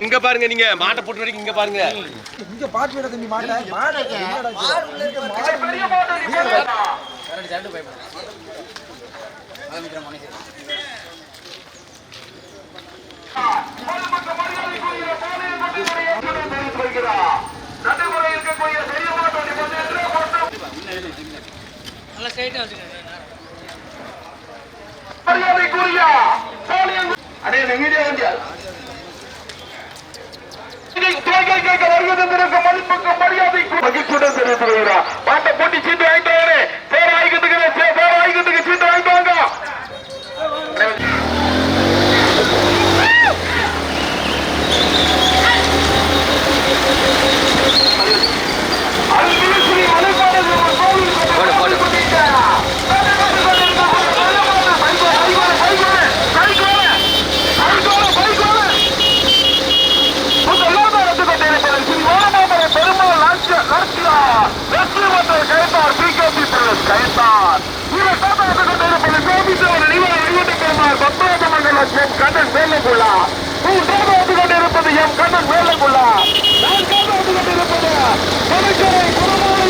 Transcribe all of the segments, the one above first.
இங்க பாருங்க நீங்க மாட்டை போட்டு வரைக்கும் இங்க பாருங்க. இங்க பாட்டு விட தம்பி மாட்டை மாடு அடே மீடியா வண்டியா மகிழ்ச்சியுடன் தெரிவித்துள்ளார் பாட்டை போட்டி சீட்டு வாங்கிட்டு வாங்க பேர் ஆகிக்கிட்டு பேர் ஆகிக்கிட்டு சீட்டு வாங்கிட்டு வாங்க கண்ணன் மேலக்குள்ளா மூன்றாவது வந்து கொண்டிருப்பது எம் கண்ணன் மேலக்குள்ளா நான்காவது வந்து கொண்டிருப்பது பணக்கரை குருமாவை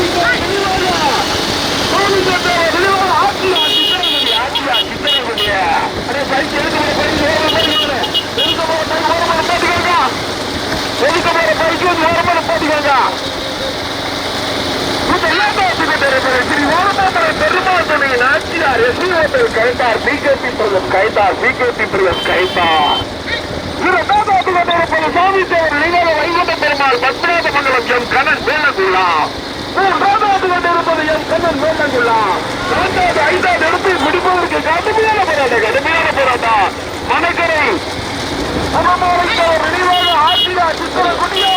கைத்தார் பிகேபி பிரதம் கைத்தார் இரண்டாவது கொண்டிருப்பது சாமி தேவர் வைகுண்ட பெருமாள் பத்மநாத மண்டலம் எம் கணன் மேலக்குள்ளா மூன்றாவது கொண்டிருப்பது எம் கண்ணன் மேலங்குள்ளா நான்காவது ஐந்தாவது இடத்தை முடிப்பதற்கு கடுமையான போராட்டம் கடுமையான போராட்டம் மணக்கரை புறமாலைத்தவர் நினைவாக ஆசியா சித்திரக்குடியா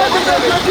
அடுத்தடுத்து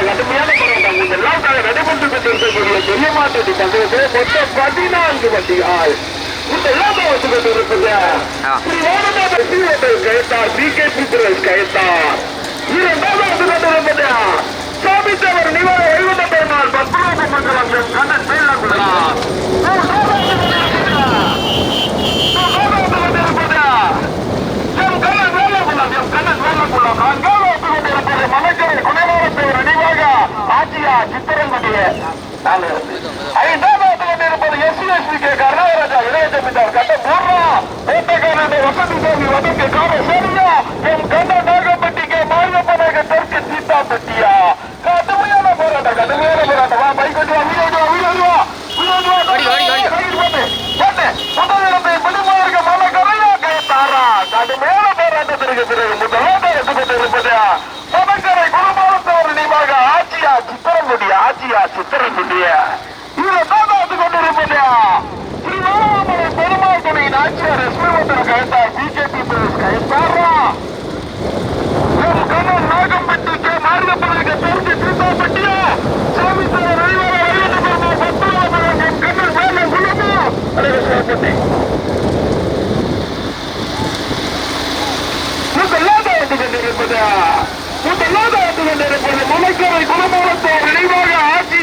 எல்லாத்தையும் ஸ்ரீ வாமமாமலை பெருமாள் நாச்சியார் எஸ்வீதத்தில் கருத்தார் பதினான்கு வண்டிகள் இதெல்லாம் வந்து கொண்டிருப்பது. கைத்தார் பிகேபி பிரஸ் கைத்தார் இரண்டாவது வந்து கொண்டிருப்பது சாமித்தவர் நிவார வைகுண்ட பெருமாள் பத்மநாப மண்டலம் எம் கண்ணன் மேலாக்குள்ளார் ஐந்தாவது கொண்டிருப்பது எஸ் எஸ் கே கர்நாடகா இளைய ஜமீன்தார் கட்ட பூர்ணா வேட்டக்காரன் வசதி சாமி வதக்கு கார சோனியா எம் கண்ட நாகப்பட்டிக்கு மாரியப்பனாக தெற்கு சீத்தாப்பட்டியா கடுமையான போராட்டம் கடுமையான போராட்டம் வா பைக் வச்சு வா வீடு வா வீடு வா வீடு வா கரையா கடுமையான போராட்டத்திற்கு பிறகு முதலாவது எடுத்துக்கொண்டிருப்பது பதக்கரை குருமானத்தவர் நினைவாக ஆட்சியா சித்திரங்குடி ஆட்சியா சித்திரங்குடிய இரண்டாவது கொண்டிருப்பது? ஸ்ரீ வாராமலை பெருமாள் துணையின் ஆட்சியர் எஸ்மிமோட்டர் கைத்தார் பிஜேபி பிரதேஷ் கைத்தாரா எம் கண்ணன் நாகம்பட்டிக்கு மாரியப்பனுக்கு தெற்கு தீர்த்தாப்பட்டியா? சாமி தலைவர் ரவிவார ரவிவந்த பெருமாள் பத்மநாபன் எம் கண்ணன் மேலே குலமா அழகசாப்பட்டி முதலாவது வந்து கொண்டிருப்பது? முதலாவது வந்து கொண்டிருப்பது மலைக்கரை நினைவாக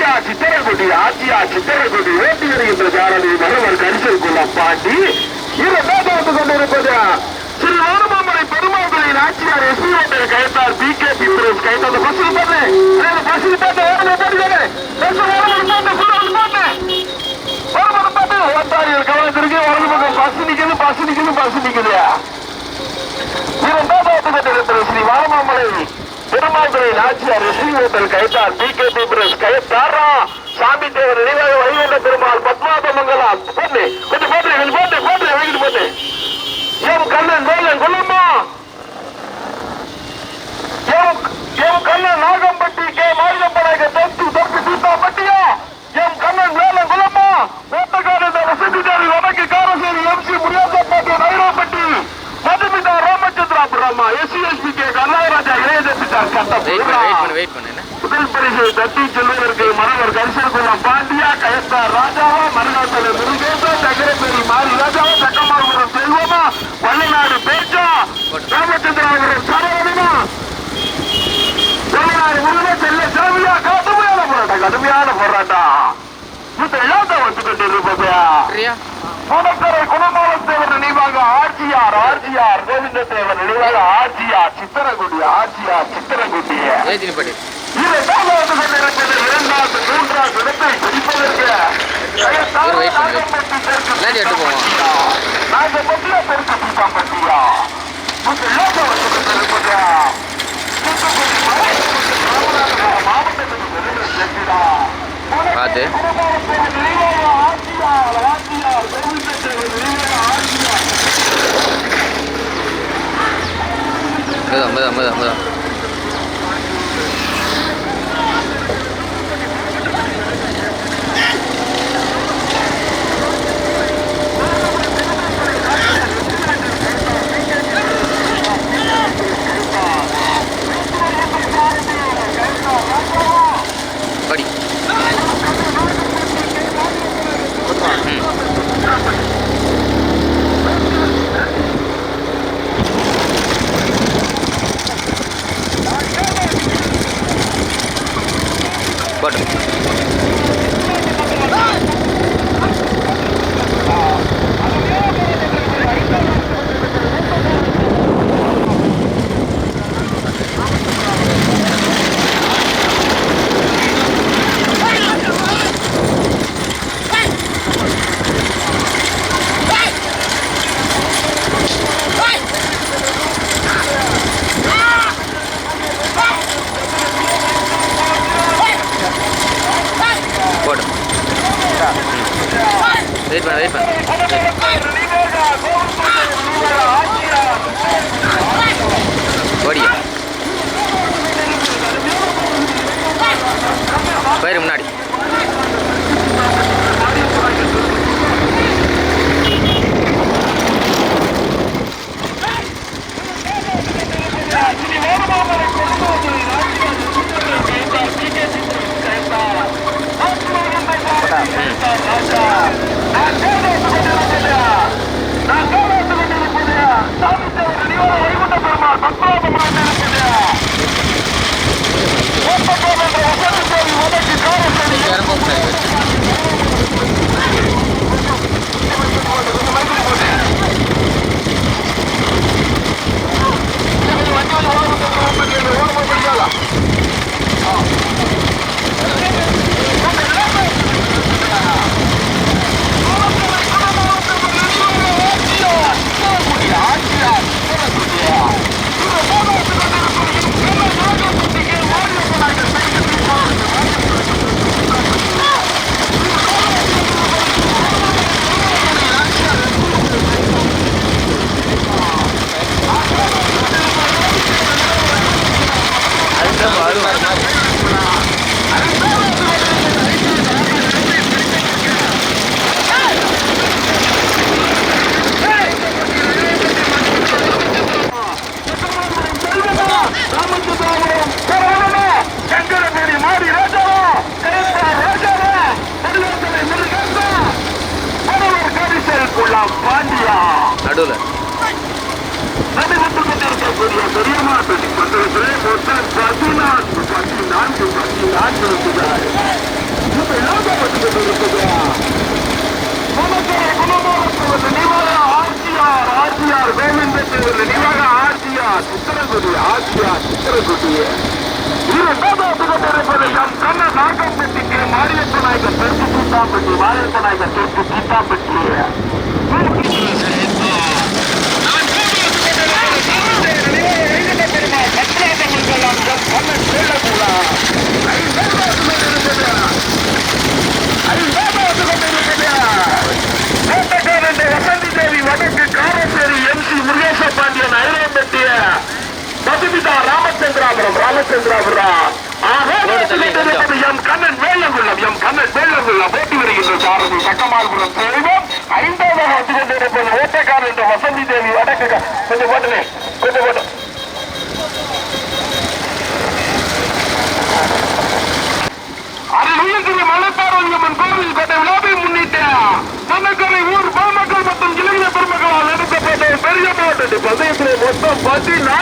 ஆட்சியா சித்திரகுடி ஆட்சியா சித்திரகுடி ஓட்டி வருகின்ற ஜாரதி மகவர் கரிசல் குலம் பாண்டி இரண்டாவது வந்து கொண்டிருப்பது ஸ்ரீ பெருமாள் பெருமாள்களின் ஆட்சியார் SP voter Kayathar P K P bros Kayathar பஸ்ஸில் பாட்டு. பஸ்ஸில் பாட்டு. ஓரமாக பாட்டுக்காரு பஸ் ஓரமாக பாட்டு. பாட்டு. ஓரமாக பாட்டு. ஓட்டாரியர் கவனத்திற்கு வரது பக்கம். பஸ் நிக்குது பஸ் நிக்குது பஸ் நிக்குது இரண்டாவது கட்டிடத்தில் ஸ்ரீ வாரமாமலை பெருமாள்துறை Nachiyar Rishi Kayathar P K P bros கைத்தாரா Sami தேவர் நினைவாக வைகுண்ட பெருமாள் பத்மாத பத்மாபமங்கலம் போட்டு கொஞ்சம் போட்டு கொஞ்சம் போட்டு போட்டு வைக்கிட்டு போட்டு. M Kannan Velan கொல்லம்மா. M M Kannan Nagampatti K. மாரியம்பனாக தொட்டு சீதா பட்டியா எம் கண்ணன் வேலன் குலம்மா ஓட்டக்காரர் வசதிதாரி வடக்கு காரசேரி எம் சி முனியாசப்பட்டி நைரோபட்டி மதுமிதா ராமச்சந்திராபுரம்மா எஸ்சி எஸ்பி கே கர்நாகராஜா இளையதப்பிட்டார் கட்டம் வெயிட் பண்ணு வெயிட் பண்ணு வெயிட் பண்ணு என்ன? முதல் பரிசு தட்டி செல்வதற்கு மனவர் கரிசனகுலம் பாண்டியா கயத்தார் ராஜாவா மருகாத்தல முருகேசா சங்கரபேரி மாரி ராஜாவா சக்கமாபுரம் செல்வமா வள்ளநாடு பேச்சா ராமச்சந்திராபுரம் சரவணமா வள்ளநாடு முருகன் செல்ல சாமியா கடுமையான போராட்டம் கடுமையான போராட்டம். இந்த இல்லாத வந்து கொண்டிருப்பது சரியா புனக்கரை குணமாலத்தேவர் நினைவாக ஆட்சியார் ஆட்சியார் கோவிந்த தேவர் நினைவாக ஆட்சியார் சித்திரகுடி ஆட்சியார் சித்திரகுடி ஏஜினி படி இரண்டாவது மூன்றாவது இடத்தை பிடிப்பதற்கு. நாகப்பட்டியா தெற்கு சீதாப்பட்டியா இந்த இல்லாத வந்து கொண்டிருப்பது தூத்துக்குடி மாவட்டத்தில் மாவட்டத்தில் 没了没了没了没了了一本。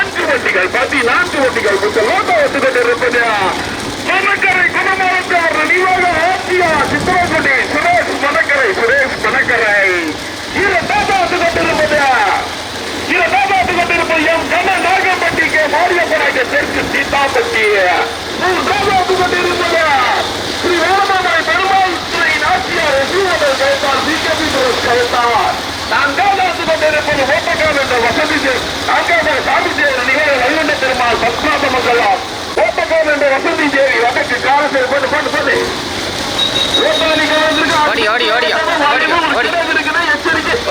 பதினான்கு வண்டிகள் பதினான்கு வண்டிகள் இந்த லோட்டோ வந்து கொண்டிருப்பது மன்னக்கரை குணமாவட்டவர் நினைவாக ஆட்சியா சித்திரக்குடி சுரேஷ் மணக்கரை சுரேஷ் மணக்கரை. இரண்டாவது வந்து கொண்டிருப்பது இரண்டாவது வந்து கொண்டிருப்பது எம். கண்ண நாகம்பட்டிக்கு மாரியப்பனாக தெற்கு சீதாப்பட்டி. மூன்றாவது வந்து கொண்டிருப்பது ஸ்ரீ வேலமாமலை பெருமாள் ஸ்ரீ நாச்சியார் எஸ்வீவர்கள் கழுத்தார் பிஜேபி கழுத்தார் நான்காவது கொண்டிருப்பது ஓட்டக்காரர் என்ற வசதி நான்காவது சாமி தேவர் நிகழ்வு வைகுண்ட பெருமாள் பத்மாத மங்கலம் ஓட்டக்காரர் என்ற வசதி தேவி வடக்கு காலத்தில் போட்டு போட்டு போட்டு ஓட்டாளிகள் வந்திருக்கு ஓடி, ஓடி, ஓடி, ஓடி, ஓடி.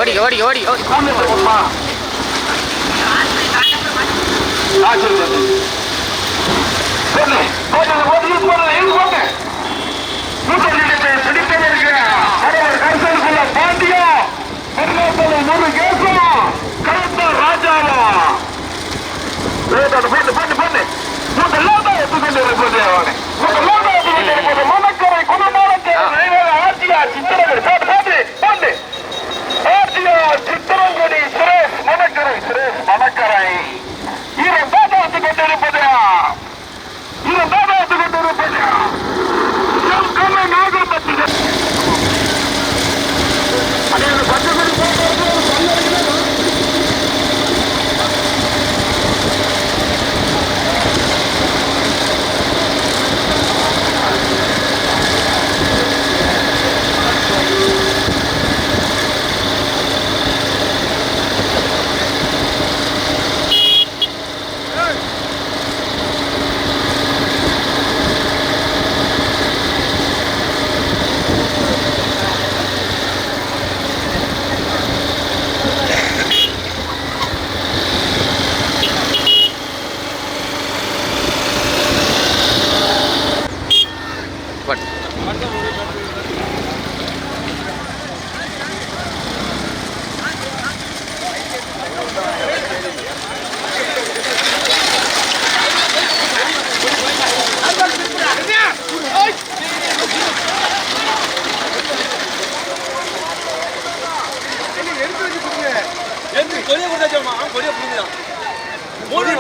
ஓடி ஓடி ஓடி ஓடி காமிட்டு போமா ஆச்சரியம்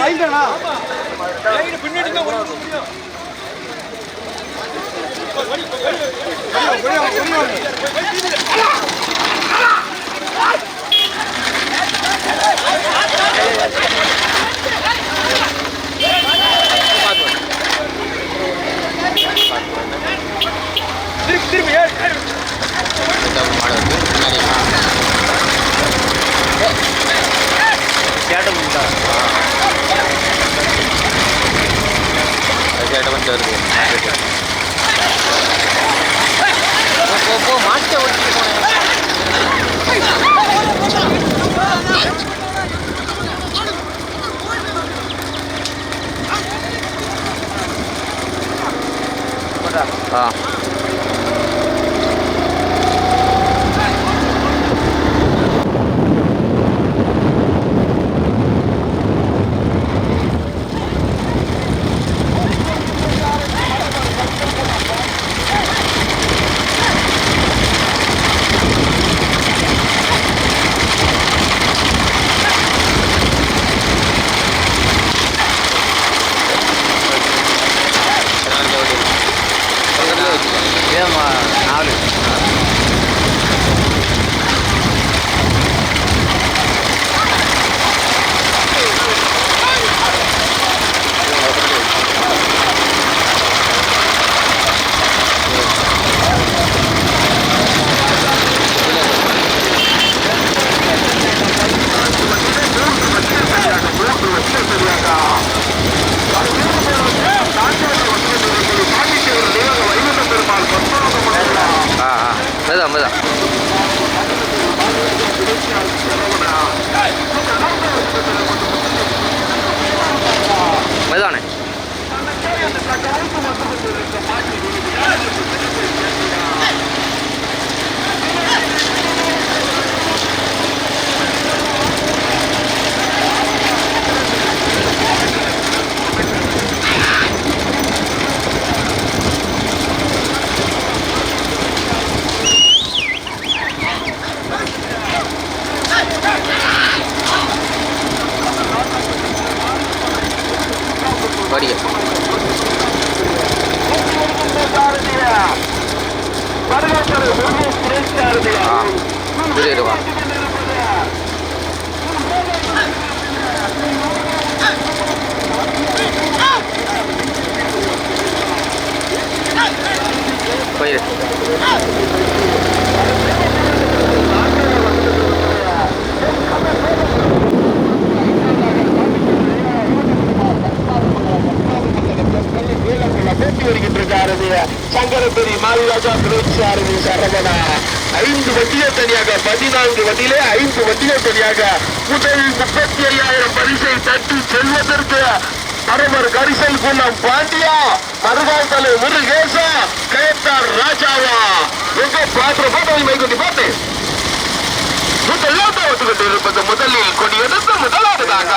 வாங்கிட்டானா? பின்னாடி தான் திருப்பி திருப்பி மாடு இடம் சேட்டை வந்து வருது போ, போ மாட்டை போனேன் ஆ リア。グレードが。こういう。சங்கரபெரி மாரிராஜா துணைச்சாரதி சரவணா. ஐந்து வட்டிகள் தனியாக பதினான்கு வட்டியிலே ஐந்து வட்டிகள் தனியாக முதல் முப்பத்தி ஐயாயிரம் பரிசை தட்டி செல்வதற்கு அரவர் கரிசல் குளம் பாண்டியா மருகால் தலை முருகேசா கயத்தார் ராஜாவா. எங்க பாத்திர பாட்டு வைகுண்டி பாட்டு. முதலாவது வந்து இருப்பது முதலில் கொடியெடுத்து முதலாவதாக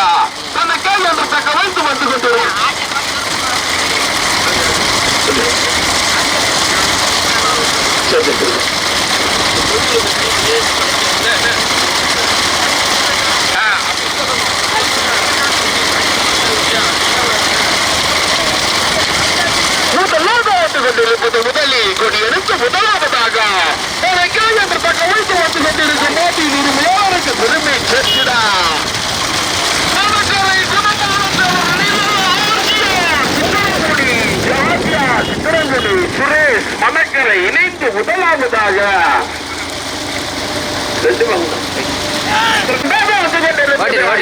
தனக்கு என்று தக்க வைத்து வந்து கொண்டு சரி, கொண்டிருப்பது முதலில் கொடியெடுத்து முதலாவதாக தனக்கு என்று தக்க வைத்து வந்து கொண்டிருக்கும் போட்டியில் உரிமையாளருக்கு பெருமை சேர்க்கிறார் சித்திரங்குடி சுரேஷ் மணக்கரை இணைந்து முதலாவதாக.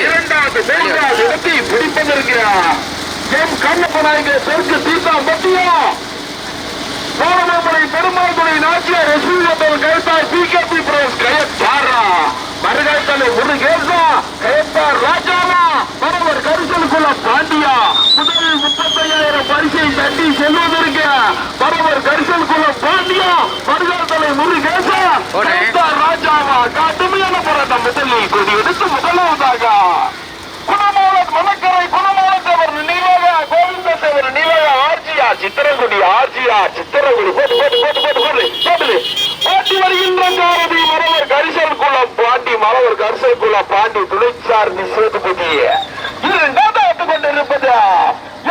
இரண்டாவது மூன்றாவது இடத்தை பிடிப்பதற்கு எம் கண்ணப்பநாயக தெற்கு சீதா பட்டியா சோழமாமலை பெருமாள் துணை Nachiyar ரசூலத்தல் Kayathar P K P bros கயத்தாரா. மருகாய்த்தலை முருகேசா கயத்தார் ராஜாவா. பரவர் கரிசல் குல முதலில் முப்பத்தையாயிரம் பரிசை தட்டி செல்வதற்கு பரவர் கரிசல் குல பாண்டியா மருகாய்த்தலை முருகேசா ராஜாவா கடுமையான போராட்டம் முதலில் கொடி எடுத்து முதலாவதாக குணமாள மணக்கரை குணமாளத்தவர் நினைவாக கோவிந்தத்தவர் தேவர் ஆர்ஜியா சித்திரகுடி ஆர்ஜியா சித்திரகுடி போட்டு போட்டு போட்டு போட்டு போட்டு போட்டு பாட்டி வருகின்ற சாரதி மரவர் கரிசல் குளம் பாண்டி மரவர் கரிசல் குளம் பாண்டி துணைச்சார்பி சேதுபதி இரண்டாவது ஆட்டு கொண்டிருப்பது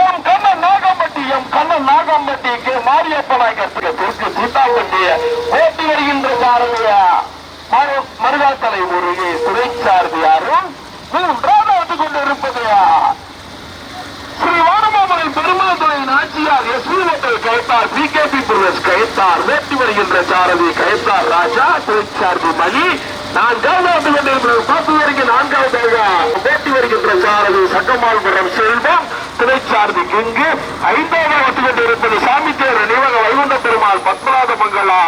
M Kannan Nagampatti M Kannan Nagampatti K Mariyappa நாயகத்துக்கு தெற்கு சீதாம்பட்டி போட்டி வருகின்ற சாரதியா மருகாத்தலை முருகே துறை துணைச்சார்பியாரும் மூன்றாவது வந்து கொண்டிருப்பது ஸ்ரீ வானமாமலை பெருமாள் துறையின் ஆட்சியார் எஸ் வீரத்தில் கைத்தார் பி கே பி பிரதேஷ் கைத்தார் வேட்டி வருகின்ற சாரதி கைத்தார் ராஜா துறை துணைச்சார்பி மணி நான் வந்து கொண்டிருப்பது பத்து வரைக்கும் நான்காவதாக போட்டி வருகின்ற சாரதி சக்கமால்புரம் செல்வம் துணைச்சார்பி கிங்கு. ஐந்தாவது வந்து கொண்டிருப்பது சாமி தேர் நினைவக வைகுண்ட பெருமாள் பத்மநாத மங்களா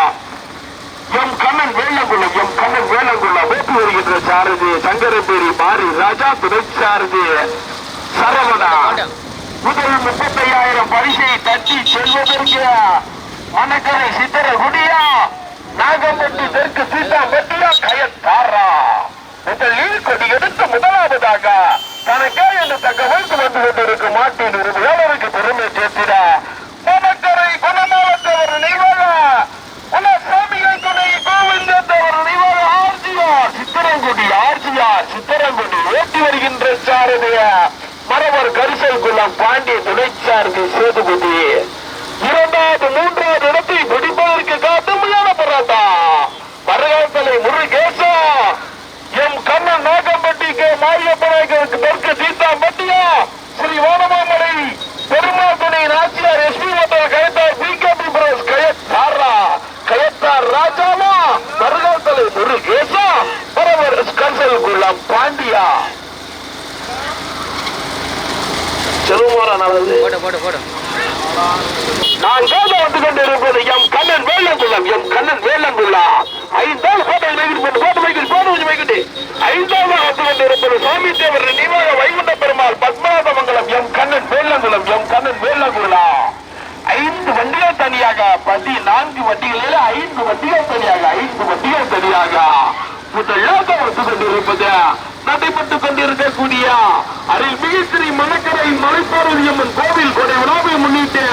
எம் கண்ணன் வேலங்குளம் எம் கண்ணன் வேலங்குளம். போட்டி வருகின்ற சாரதி சங்கரபேரி மாரி ராஜா துணை சாரதி சரவணா. முதல் முப்பத்தையாயிரம் பரிசை தட்டி செல்வதற்கு மணக்கரை சித்தர குடியா நாகப்பட்டி தெற்கு சீதா பட்டியா கயத்தாரா முதலில் கொடி எடுத்து முதலாவதாக தனக்கே என்று தக்க தகவல் வந்து கொண்டிருக்கும் மாட்டின் உரிமையாளருக்கு பெருமை சேர்த்திடா. குணக்கரை குணமாவத்தவர் நினைவாக குலசாமிகள் துணை கோவிந்தத்தவர் நினைவாக ஆர்ஜியார் சித்திரங்குடி ஆர்ஜியார் சித்திரங்குடி ஓட்டி வருகின்ற சாரதிய மரவர் கரிசல் குளம் பாண்டிய துணைச்சார்பி சேதுபதி. இரண்டாவது மூன்றாவது இடத்தை பிடித்து கடுமையான போராட்டம் வரகாத்தலை முருகேசா எம் கண்ணன் நாகம்பட்டி கே மாரியப்பநாயகருக்கு தெற்கு சீதாம்பட்டியா ஸ்ரீ வானமாமலை பெருமாள் துணை Nachiyar SP Mandal Kayathar P K P bros கயத்தாரா Kayathar ராஜாவா வரகாத்தலை முருகேசா பரவர் கன்சல் குளம் பாண்டியா? நான் வந்து கொண்டிருப்பது எம் கண்ணன் வேலங்குளம் எம் கண்ணன் வேலங்குள்ளா ஐந்தாவது கோட்டை வைக்கிட்டு போட்டு வைக்கிட்டு போட்டு கொஞ்சம் வைக்கிட்டு. ஐந்தாவது வந்து கொண்டிருப்பது சுவாமி தேவர் நினைவாக வைகுண்ட பெருமாள் பத்மநாத மங்கலம் எம் கண்ணன் வேலங்குளம் எம் கண்ணன் வேலங்குள்ளா ஐந்து வண்டிகள் தனியாக பதினான்கு வண்டிகளில் ஐந்து வண்டிகள் தனியாக ஐந்து வண்டிகள் தனியாக. முதலாக வந்து கொண்டிருப்பது நடைபெற்றுக் கொண்டிருக்கக்கூடிய அருள் மிகஸ்ரீ மணக்கரை மலைப்பாரதியம்மன் கோவில் கொடை விழாவை முன்னிட்டு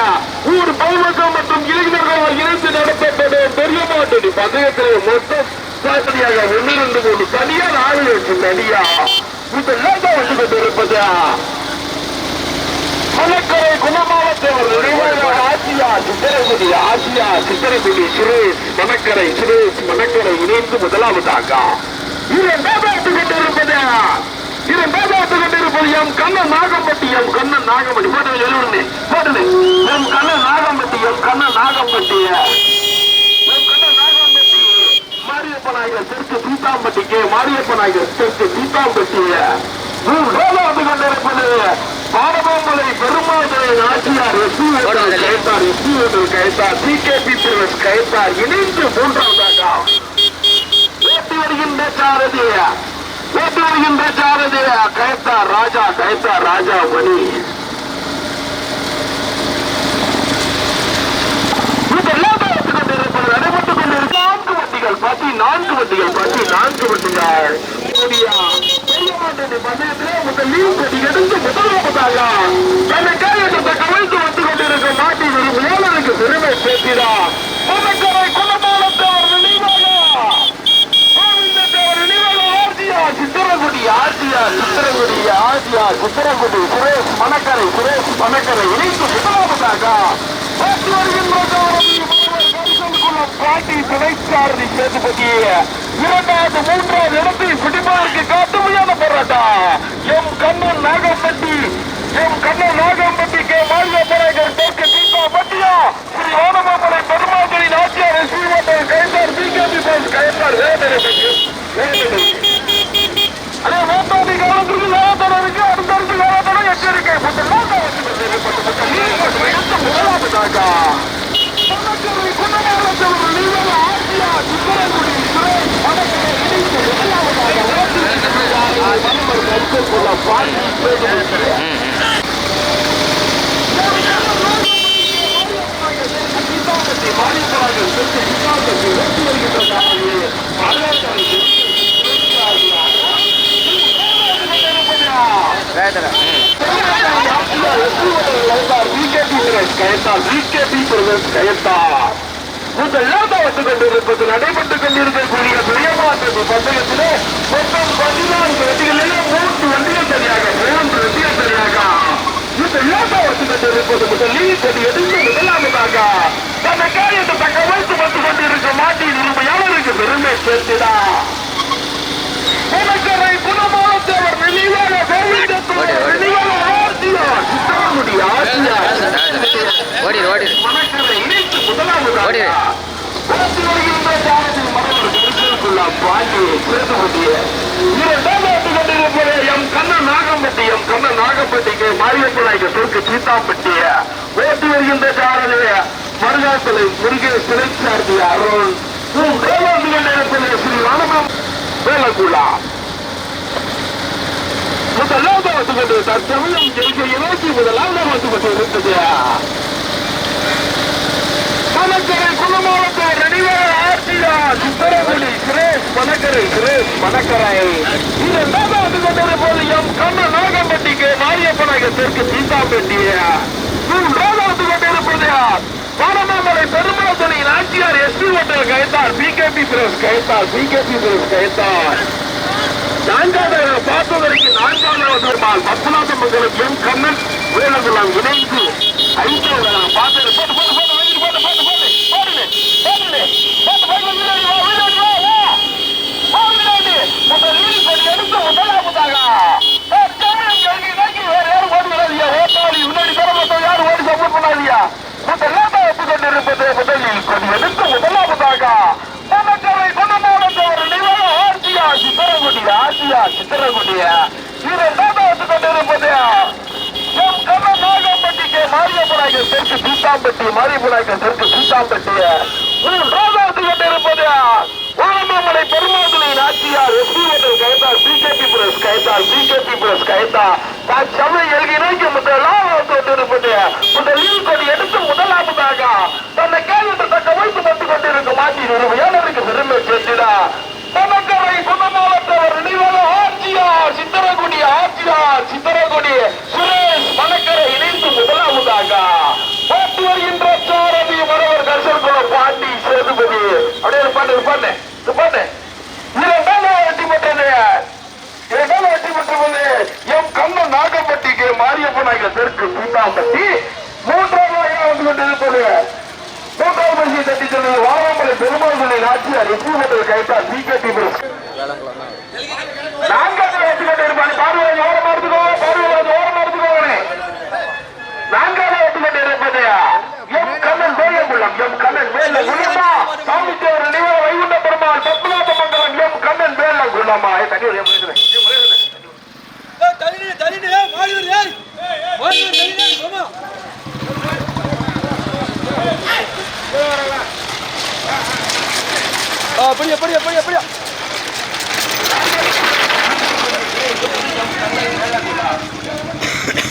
ஊர் பொதுமக்கள் மற்றும் இளைஞர்களால் இணைந்து நடத்தப்பட்ட பெரிய மாட்டடி பந்தயத்திலே மொத்தம் சாதனையாக ஒன்றிருந்து கொண்டு தனியார் ஆளுநர் நடிகா. தனியா முதலாக வந்து கொண்டிருப்பது மணக்கரை குணமாவத்தவர் ஆசியா சித்திரகுடி ஆசியா சித்திரகுடி சுரேஷ் மணக்கரை சிறு மணக்கரை இணைந்து முதலாவதாக. இரண்டாவது கொண்டிருப்பது இரண்டாவது கொண்டிருப்பது எம் கண்ண நாகம்பட்டி எம் கண்ணன் நாகம்பட்டி. போட்டு எழுதுனே போட்டு எம் கண்ண நாகம்பட்டி எம் கண்ண நாகம்பட்டி. எம் கண்ணன் நாகம்பட்டி. மாரியப்ப நாயகர் தெற்கு சீதாம்பட்டிக்கு மாரியப்ப நாயகர் தெற்கு சீதாம்பட்டி. மூன்றாவது கொண்டிருப்பது பாடமாமலை பெருமாதுரை Nachiyar SP Kayathar SP Kayathar CKP brothers Kayathar இணைந்து மூன்றாவதாக ஓட்டி வருகின்ற சாரதி ஓட்டி வருகின்ற சாரதி கைத்தார் ராஜா கைத்தார் ராஜா மணி. நான்கு வண்டிகள். பத்தி நான்கு வண்டிகள். பத்தி நான்கு வண்டிகள். பெரியமாட்டை பந்தயத்திலே முதல் லீவ் கொடி எடுத்து முதலாவதாக தன்னை கையெழுத்த கவிழ்த்து வந்து கொண்டிருக்கும் நாட்டின் பெருமை நினைவாக. கோவிந்தத்தவர் நினைவாக ஆர்ஜியா சித்திரகுடி ஆர்ஜியா சித்திரகுடி ஆர்ஜியா சித்திரகுடி சுரேஷ் மணக்கரை சுரேஷ் மணக்கரை இணைத்து முதலாவதாக. ஓட்டி வருகின்ற சாரதி மாணவர் கரிசல்குளம் பாட்டி துணைச்சாரதி சேதுபதி இரண்டாவது மூன்றாவது இடத்தை பிடிப்பதற்கு கடுமையான போராட்டம் M Kannan Nagampatti M Kannan Nagampatti K மாளிகப்படைகள் தெற்கு தீபா பட்டியா. ஸ்ரீ வானமாமலை பெருமாள்களின் ஆட்சியார் SP hotel Kayathar PKP bros Kayathar வேதனை வேதனை அதே மூன்றாவது காலத்திற்கு லாபத்தடருக்கு அடுத்தடுத்த காலத்தடம் எச்சரிக்கை பட்டு முதலாவதாக தமிழகத்தில் குணநலத்தவர் நீவல் ஆசியா சித்தரங்குடி சுரேஷ் வடக்கரை இணைந்து முதலாவதாக ஓட்டுநர் கருத்துக்குள்ள பாண்டி வேதனை கொண்டிருப்பது நடைபெற்றுக் கொண்டிருக்கக்கூடிய துரியமாற்று பந்தயத்திலே மொத்தம் பதினான்கு வண்டிகளிலே மூன்று வண்டிகள் சரியாக மூன்று வண்டிகள் சரியாக இந்த இல்லாத வந்து கொண்டிருப்பது முதலில் கொடி எடுத்து முதலாவதாக தன்னை காரியத்தை தக்க வைத்து வந்து கொண்டிருக்க மாட்டின் உரிமையாளருக்கு பெருமை சேர்த்திடா உனக்கரை குணமானத்தவர் நினைவாக கோவிந்தத்தவர் நினைவாக ஆர்த்தியா சித்தாமுடி ஆர்த்தியா ஓடிடு ஓடிடு மணக்கரை இணைத்து முதலாவதாக ஓடி. ஓட்டி வருகின்ற ஜானகி மரபர் கருத்திற்குள்ள பாண்டி சேதுபதி இரண்டாம் ஆண்டு கொண்டிருப்பது எம் கண்ணன் நாகம்பட்டி எம் நாகப்பட்டிக்கு நாகம்பட்டிக்கு மாரியப்பநாயக தெற்கு சீத்தாம்பட்டி ஓட்டி வருகின்ற ஜானகி மருகாத்தலை முருகே சிறைச்சார்த்தி அருண் மூன்றாம் ஆண்டு கொண்டிருப்பது ஸ்ரீ ராமநாம் வேலக்குள்ளா முதலாவது வந்து கொண்டு தற்சமயம் ஜெயிக்க நோக்கி முதலாவது வந்து கொண்டு இருந்தது மணக்கரை குலமாவட்டம் நடிகர் சுந்தரகுடி சுரேஷ் மணக்கரை சுரேஷ் மணக்கரை இரண்டாவது வந்து கொண்டிருப்பது எம் கண்ண நாகம்பட்டிக்கு மாரியப்பனாக தெற்கு மூன்றாவது வந்து கொண்டிருப்பது பாலமாமலை பெருமளத்தொழில் ஆட்சியார் SP hotel Kayathar PKP bros Kayathar PKP bros Kayathar நான்காவது பார்த்ததற்கு நான்காவது பெருமாள் பத்மநாத மங்கலம் எம் கண்ணன் வேலகுலம் இணைந்து ஐந்தாவது பார்த்து போட்டு போட்டு போட்டு போட்டு போட்டு போட்டு போட்டு போட்டு வீரடி வா வீரடி கொண்டிருப்பது முதலில் கண்ண நாகம்பட்டிக்கு தெற்கு சீத்தாம்பட்டி மாரியப்பநாயகர் தெற்கு சீத்தாம்பட்டி மூன்றாவது கொண்டிருப்பது வானமாமலை பெருமாதுளையின் ஆட்சியார் SP hotel Kayathar PKP bros Kayathar PKP bros Kayathar தற்சமய எழுதி நோக்கி முதலாவது கொண்டிருப்பது முதலில் கொடி எடுத்து முதலாவதாக தன்னை கேள்விப்பட்ட வைத்து வந்து கொண்டிருக்கும் மாட்டின் உரிமையாளருக்கு பெருமை சேர்த்திடா. மனக்கரை குணமாவட்டவர் நினைவாக ஆட்சியார் சித்தரகுடி ஆட்சியார் சித்தரகுடி சுரேஷ் மணக்கரை இணைந்து முதலாவதாக பாட்டு வருகின்ற சாரதி மரவர் கரிசல்குளம் பாண்டி சேதுபதி அப்படியே பாட்டு பாட்டு பாட்டு இரண்டாம் வெட்டி பெற்றது இரண்டாம் வெட்டி பெற்றது எம் கண்ணன் நாகப்பட்டிக்கு மாரியப்ப நாயகர் தெற்கு சீதாம்பட்டி மூன்றாவது வந்து கொண்டிருப்பது மூன்றாவது பரிசை தட்டி சென்றது வாராமலை பெருமாள்களின் ஆட்சியார் எஸ்பி ஹோட்டல் கைத்தார் பிகேடி பிரஸ் நான்காவது வெற்றி கொண்டிருப்பாங்க பார்வையாளர் ஓரம் எடுத்துக்கோங்க பார்வையாளர் ஓரம் எடுத்துக்கோங்க நான்காவது வெற்றி கொண்டிருப்பது M Kannan Velankulam M Kannan Samithevar Vaikunda Perumal Mangalam M Kannan தண்ணி மாறி வருது அப்படியே அப்படியே அப்படியே அப்படியே